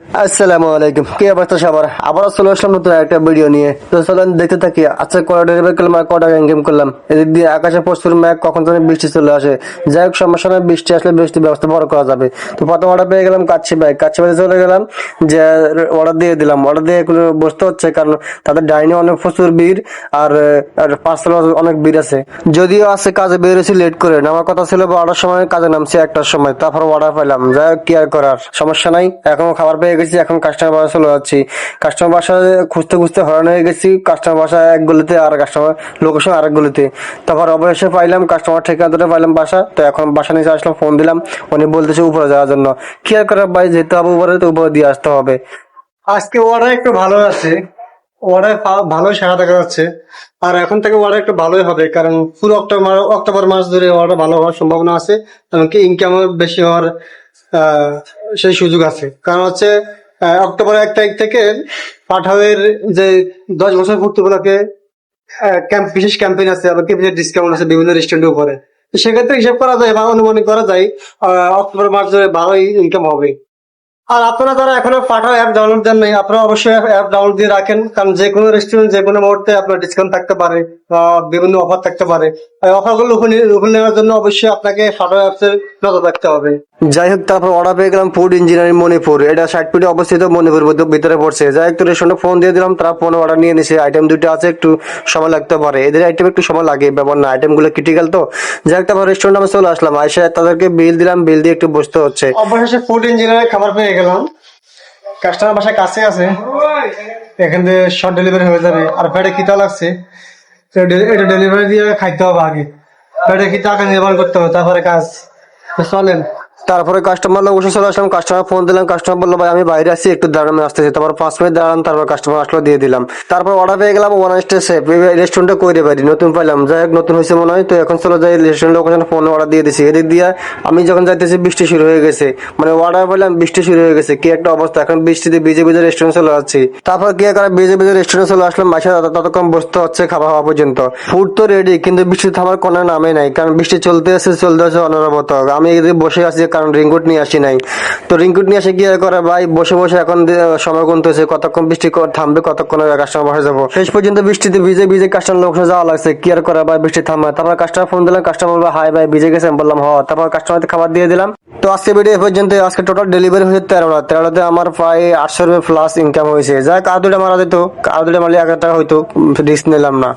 আসসালামু আলাইকুম। কি অবস্থা সবার? আবার চলে আসলাম নতুন একটা ভিডিও নিয়ে। তো চলেন দেখতে থাকি আচ্ছা কটা ডেলিভারি করলাম আর কটা গেম করলাম। এদিক দিয়ে আকাশে প্রচুর ম্যাগ কখন জানি বৃষ্টি চলে আসে। যাই হোক সমস্যা নয় বৃষ্টি আসলে বৃষ্টির ব্যবস্থা বড় করা যাবে। তো প্রথম অর্ডার পেয়ে গেলাম কাচ্ছি ভাই। কাচ্ছি ভাই চলে গেলাম, যে অর্ডার দিয়ে দিলাম। অর্ডার দিয়ে এখন বসতে হচ্ছে, কারণ তাদের ডাইনে অনেক প্রচুর ভিড়, আর পার্সেল অনেক ভিড় আছে। যদিও আছে কাজে বেরোছি লেট করে। আমার কথা ছিল, বারোটার সময় কাজে নামছি, একটার সময়। তারপর অর্ডার পেলাম যাই হোক, কি আর করার? সমস্যা নাই। এখনও খাবার পেয়ে গেছি, এখন কাস্টমার বাসা চলে যাচ্ছি। কাস্টমার বাসা খুঁজতে খুঁজতে হয়রান হয়ে গেছি কাস্টমার বাসা এক গলিতে আর কাস্টমার লোকেশন আরেক গলিতে। তারপর অবশেষে পাইলাম কাস্টমার ঠিকানাটা পাইলাম বাসা তো এখন বাসা নিচে আসলাম ফোন দিলাম, উনি বলতেছে উপরে যাওয়ার জন্য। কি আর করার ভাই, যেতে হবে উপরে, তো উপরে দিয়ে আসতে হবে। আজকে অর্ডার একটু ভালো আছে। অর্ডার ভালোই সারা দেখা যাচ্ছে। আর এখন থেকে অর্ডার একটু ভালোই হবে, কারণ পুরো অক্টোবর অক্টোবর মাস ধরে অর্ডার ভালো হওয়ার সম্ভাবনা আছে। এমনকি ইনকাম বেশি হওয়ার সেই সুযোগ আছে। কারণ হচ্ছে অক্টোবর এক তারিখ থেকে পাঠাওয়ের যে দশ বছর পূর্তি উপলক্ষে ক্যাম্প, বিশেষ ক্যাম্পেইন আছে এমনকি বিশেষ ডিসকাউন্ট আছে বিভিন্ন রেস্টুরেন্টের উপরে। সেক্ষেত্রে হিসাব করা যায় বা অনুমানিক করা যায় অক্টোবর ধরে ভালোই ইনকাম হবে। আর আপনারা যারা এখনও পাঠাও অ্যাপ ডাউনলোড দেন নাই, আপনারা অবশ্যই অ্যাপ ডাউনলোড দিয়ে রাখেন, কারণ যে কোনো রেস্টুরেন্ট যে কোনো মুহূর্তে আপনার ডিসকাউন্ট থাকতে পারে, বা বিভিন্ন অফার থাকতে পারে। অফারগুলো উপর নেওয়ার জন্য অবশ্যই আপনাকে পাঠাও অ্যাপস এর নজর রাখতে হবে। যাই হোক তারপর অর্ডার পেয়ে গেলাম ফুড ইঞ্জিনিয়ারিং মণিপুর। এটা ফিটে অবস্থিত মণিপুর ভিতর- পড়ছে। যাই হোক রেস্টুরেন্টে ফোন দিয়ে দিলাম, তারা ফোন অর্ডার নিয়ে নিছে। আইটেম দুটো আছে, একটু সময় লাগতে পারে। এদের আইটেম একটু সময় লাগে ব্যাপার না। আইটেমগুলো ক্রিটিক্যাল তো। যাই হোক তারপর রেস্টুরেন্ট আমি চলে আসলাম। আইসা তাদেরকে বিল দিলাম। বিল দিয়ে একটু বসতে হচ্ছে। অবশেষে ফুড ইঞ্জিনিয়ারের খাবার পেয়ে গেলাম। কাস্টমার বাসায় কাছে আছে। এখান থেকে শর্ট ডেলিভারি হয়ে যাবে। আর পেটে খিদা লাগছে। এটা ডেলিভারি দিয়ে খাইতে হবে আগে। পেটে খিদা আগে নির্মাণ করতে হবে। তারপরে কাজ। চলেন। তারপরে কাস্টমার লোক চলে আসলাম কাস্টমার ফোন দিলাম কাস্টমার বলল, ভাই, আমি বাইরে আছি, একটু দাঁড়ানো আমি আসতেছি। তারপর পাঁচ মিনিট দাঁড়ালাম, তারপর কাস্টমার আসলো, দিয়ে দিলাম। তারপর অর্ডার পেয়ে গেলাম ওয়ান স্টে স্টেসে রেস্টুরেন্টে করে পারি নতুন পাইলাম। যাই হোক, নতুন হয়েছে মনে হয়। তো এখন চলো যাই রেস্টুরেন্ট লোকেশনে ফোন অর্ডার দিয়ে দিছি। এদিক দিয়ে আমি যখন যাইতেছি, বৃষ্টি শুরু হয়ে গেছে। মানে অর্ডার পেলাম, বৃষ্টি শুরু হয়ে গেছে। কি একটা অবস্থা। এখন বৃষ্টিতে ভিজে ভিজে রেস্টুরেন্ট চলে যাচ্ছি। তারপর কি করে ভিজে ভিজে রেস্টুরেন্ট চলে আসলাম বাসা ততক্ষণ বসতে হচ্ছে খাওয়া হওয়া পর্যন্ত। ফুড তো রেডি কিন্তু বৃষ্টি থামার কোনো নামে নাই। কারণ বৃষ্টি চলতে আছে চলতে আছে অনবরত আমি এদিকে বসে আছি কারণ রিঙ্কুট নিয়ে আসি নাই। তো রিঙ্কুট নিয়ে এসে আর করে, ভাই, বসে বসে এখন সময় গুনতেছে, কতক্ষণ বৃষ্টি থামবে, কতক্ষণ কাস্টমার বসে যাব? শেষ পর্যন্ত বৃষ্টিতে ভিজে ভিজে কাস্টমার লোক যাওয়া লাগছে। কি আর করে, ভাই, বৃষ্টি থামা তারপর কাস্টমার ফোন দিলাম কাস্টমার বলব হাই, ভাই, ভিজে গেছে বললাম, হ। তারপর কাস্টমারকে খাবার দিয়ে দিলাম। তো আজকে ভিডিও পর্যন্ত, আজকে টোটাল ডেলিভারি হয়েছে তেরোটা। তেরোটাতে আমার প্রায় আটশো রুপয়ে প্লাস ইনকাম হয়েছে। যাক আর দুটো মারা যেত আর দুটো মারলে এক হাজার টাকা হয়তো রিস্ক নিলাম না।